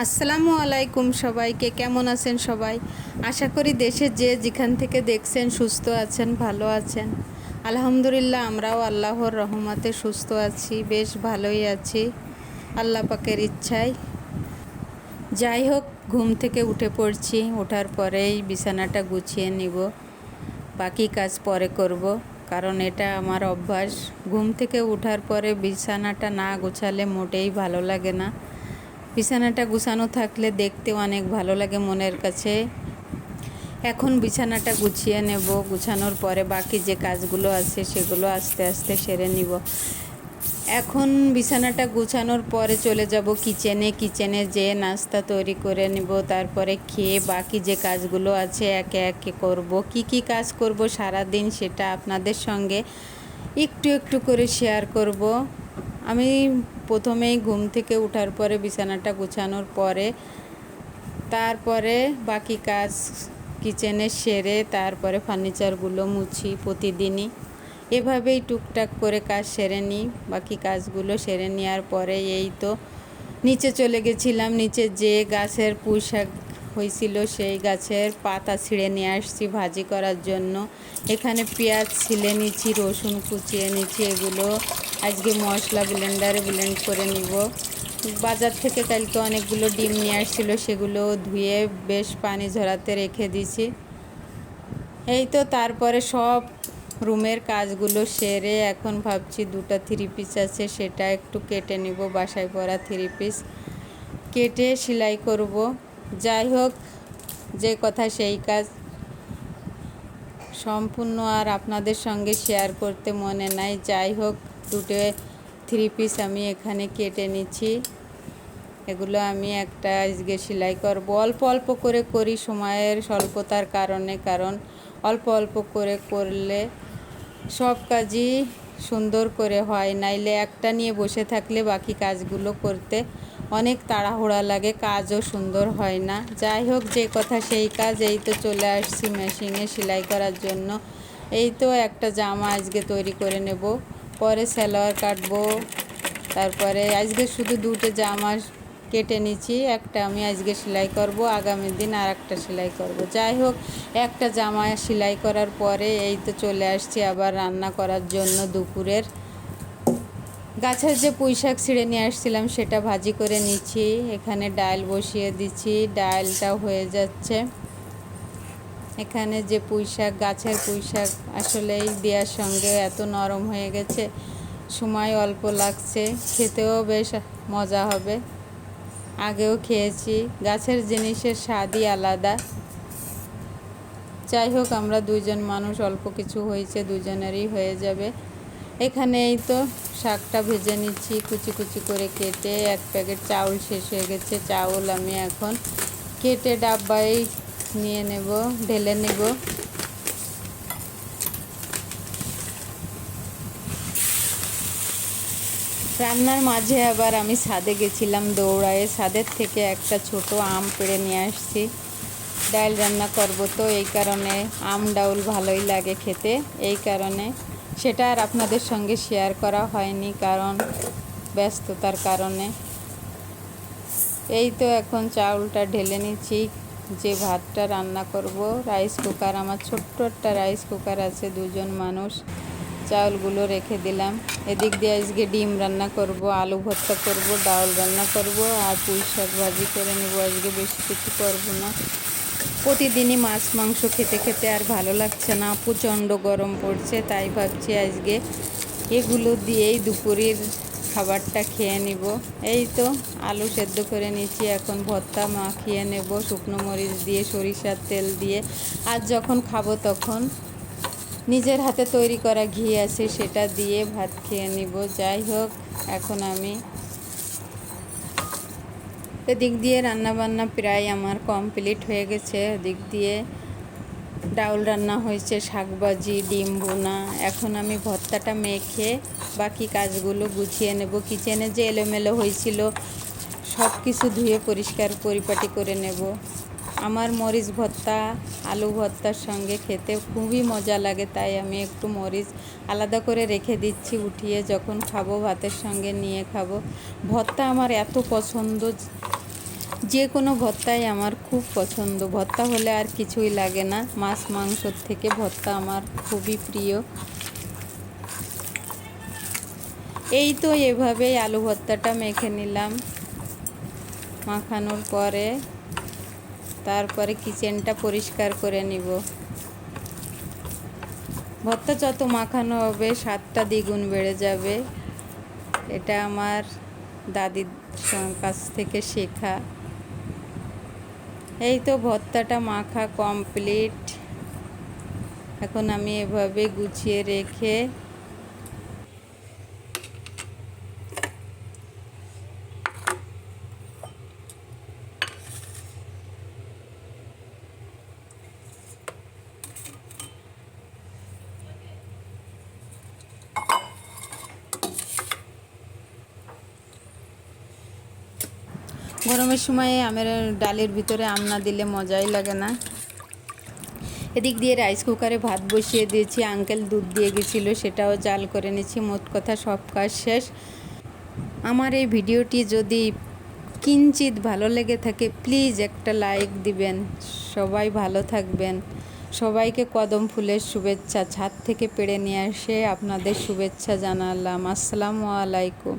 আসসালামু আলাইকুম সবাইকে, কেমন আছেন সবাই? আশা করি দেশে যে যেখান থেকে দেখছেন সুস্থ আছেন, ভালো আছেন। আলহামদুলিল্লাহ, আমরাও আল্লাহর রহমতে সুস্থ আছি, বেশ ভালোই আছি, আল্লাহ পাকের ইচ্ছায়। যাই হোক, ঘুম থেকে উঠে পড়ছি, ওঠার পরেই বিছানাটা গুছিয়ে নিব, বাকি কাজ পরে করব, কারণ এটা আমার অভ্যাস। ঘুম থেকে ওঠার পরে বিছানাটা না গোছালে মোটেই ভালো লাগে না। বিছানাটা গুছানো থাকলে দেখতে অনেক ভালো লাগে মনের কাছে। এখন বিছানাটা গুছিয়ে নেব। গুছানোর পরে বাকি যে কাজগুলো আছে সেগুলো আস্তে আস্তে সেরে নিব। এখন বিছানাটা গুছানোর পরে চলে যাব কিচেনে। কিচেনে যে নাস্তা তৈরি করে নিব, তারপরে খেয়ে বাকি যে কাজগুলো আছে একে একে করব। কি কি কাজ করব সারা দিন সেটা আপনাদের সঙ্গে একটু একটু করে শেয়ার করব। আমি প্রথমেই ঘুম থেকে ওঠার পরে বিছানাটা গুছানোর পরে, তারপরে বাকি কাজ কিচেনে সেরে তারপরে ফার্নিচারগুলো মুছি প্রতিদিনই। এভাবেই টুকটাক করে কাজ সেরে নিই, বাকি কাজগুলো সেরে নেওয়ার পরে এই তো নিচে চলে গেছিলাম, নিচে যে গাছের পুঁই শাক হয়েছিল সেই গাছের পাতা ছিঁড়ে নিয়ে আসছি ভাজি করার জন্য। এখানে পেঁয়াজ ছিলে নিচ্ছি রসুন কুচিয়ে নিচ্ছি এগুলো আজকে মশলা ব্লেন্ডারে ব্লেন্ড করে নিব। বাজার থেকে কালকে অনেকগুলো ডিম নিয়ে আসছিল, সেগুলো ধুয়ে বেশ পানি ঝরাতে রেখে দিছি। এই তো তারপরে সব রুমের কাজগুলো সেরে এখন ভাবছি দুটো থ্রি পিস আছে, সেটা একটু কেটে নিব, বাসায় পরা থ্রি পিস কেটে সেলাই করব। যাই হোক, যে কথা সেই কাজ। সম্পূর্ণ আর আপনাদের সঙ্গে শেয়ার করতে মনে নাই। যাই হোক দুটো থ্রি পিস আমি এখানে কেটে নিচ্ছি। এগুলো আমি একটা আজকে সেলাই করব। অল্প অল্প করে করি সময়ের স্বল্পতার কারণে, কারণ অল্প অল্প করে করলে সব কাজই সুন্দর করে হয়। নাইলে একটা নিয়ে বসে থাকলে বাকি কাজগুলো করতে অনেক তাড়াহুড়া লাগে, কাজও সুন্দর হয় না। যাই হোক, যে কথা সেই কাজ, এই তো চলে আসছি মেশিনে সেলাই করার জন্য। এই তো একটা জামা আজকে তৈরি করে নেব। পরে সালোয়ার কাটবো, তারপরে আজকে শুধু দুটো জামা কেটে নিচ্ছি, একটা আমি আজকে সেলাই করব, আগামী দিন আর একটা সেলাই করব। যাই হোক, একটা জামা সেলাই করার পরে এই তো চলে আসছি আবার রান্না করার জন্য দুপুরের। গাছের যে পুঁই শাক ছিঁড়ে নিয়ে আসছিলাম, সেটা ভাজি করে নিচ্ছি। এখানে ডাল বসিয়ে দিচ্ছি, ডালটা হয়ে যাচ্ছে। এখানে যে পুঁই শাক গাছের পুঁই শাক আসলে এই দেওয়ার সঙ্গে এত নরম হয়ে গেছে। সময় অল্প লাগছে, খেতেও বেশ মজা হবে। আগেও খেয়েছি, গাছের জিনিসের স্বাদই আলাদা। যাই হোক, আমরা দুজন মানুষ, অল্প কিছু হয়েছে, দুজনেরই হয়ে যাবে। এখানে এই তো শাকটা ভেজে নিচ্ছি, কুচি কুচি করে কেটে এক প্যাকেট চাউল শেষ হয়ে গেছে, চাউল আমি এখন কেটে ডাব্বায় নিয়ে নেব, ঢেলে নেব। রান্নার মাঝে আবার আমি ছাদে গেছিলাম দৌড়ায়। ছাদের থেকে একটা ছোট আম পেড়ে নিয়ে আসছি। ডাল রান্না করব তো, এই কারণে আম, ডাউল ভালোই লাগে খেতে। এই কারণে সেটা আর আপনাদের সঙ্গে শেয়ার করা হয়নি কারণ ব্যস্ততার কারণে। এই তো এখন চাউলটা ঢেলে নিচ্ছি। যে ভাতটা রান্না করব রাইস কুকার আমার ছোট্ট একটা রাইস কুকার আছে, দুজন মানুষ। চাউলগুলো রেখে দিলাম। এদিক দিয়ে আজকে ডিম রান্না করব, আলু ভর্তা করব ডাউল রান্না করব, আর পুঁই শাক ভাজি করে নেব। আজকে বেশি কিছু করব না। প্রতিদিনই মাছ, মাংস খেতে খেতে আর ভালো লাগছে না। প্রচণ্ড গরম পড়ছে, তাই ভাবছি আজকে এগুলো দিয়েই দুপুরের খাবারটা খেয়ে নিব। এই তো আলু সেদ্ধ করে নিচ্ছি এখন ভর্তা মাখিয়ে নেব, শুকনো মরিচ দিয়ে, সরিষার তেল দিয়ে। আর যখন খাব তখন নিজের হাতে তৈরি করা ঘি আছে সেটা দিয়ে ভাত খেয়ে নিব। যাই হোক, এখন আমি এদিক দিয়ে রান্নাবান্না প্রায় আমার কমপ্লিট হয়ে গেছে। ওদিক দিয়ে ডাউল রান্না হয়েছে, শাকবাজি, ডিম বোনা এখন আমি ভর্তাটা মেখে বাকি কাজগুলো গুছিয়ে নেব। কিচেনে যে এলোমেলো হয়েছিল সব কিছু ধুয়ে পরিষ্কার পরিপাটি করে নেব। আমার মরিচ ভর্তা, আলু ভর্তার সঙ্গে খেতে খুবই মজা লাগে, তাই আমি একটু মরিচ আলাদা করে রেখে দিচ্ছি, উঠিয়ে যখন খাব ভাতের সঙ্গে নিয়ে খাব। ভর্তা আমার এত পছন্দ, যে কোনো ভর্তাই আমার খুব পছন্দ। ভর্তা হলে আর কিছুই লাগে না। মাছ, মাংসর থেকে ভর্তা আমার খুবই প্রিয়। এই তো এভাবেই আলু ভর্তাটা মেখে নিলাম। মাখানোর পরে তারপরে কিচেনটা পরিষ্কার করে নিব। ভর্তা যত মাখানো হবে, স্বাদটা দ্বিগুণ বেড়ে যাবে। এটা আমার দাদির কাছ থেকে শেখা। এই তো ভর্তাটা মাখা কমপ্লিট। এখন আমি এভাবে গুছিয়ে রেখে গরমের সময় আমের ডালের ভিতরে আম না দিলে মজাই লাগে না। এদিক দিয়ে রাইস কুকারে ভাত বসিয়ে দিয়েছি আঙ্কেল দুধ দিয়ে গেছিল, সেটাও জাল করে নিয়েছি, মোট কথা সব কাজ শেষ। আমার এই ভিডিওটি যদি কিঞ্চিত ভালো লেগে থাকে প্লিজ একটা লাইক দিবেন, সবাই ভালো থাকবেন। সবাইকে কদম ফুলের শুভেচ্ছা, ছাদ থেকে পেড়ে নিয়ে এসে আপনাদের শুভেচ্ছা জানালাম। আসসালামু আলাইকুম।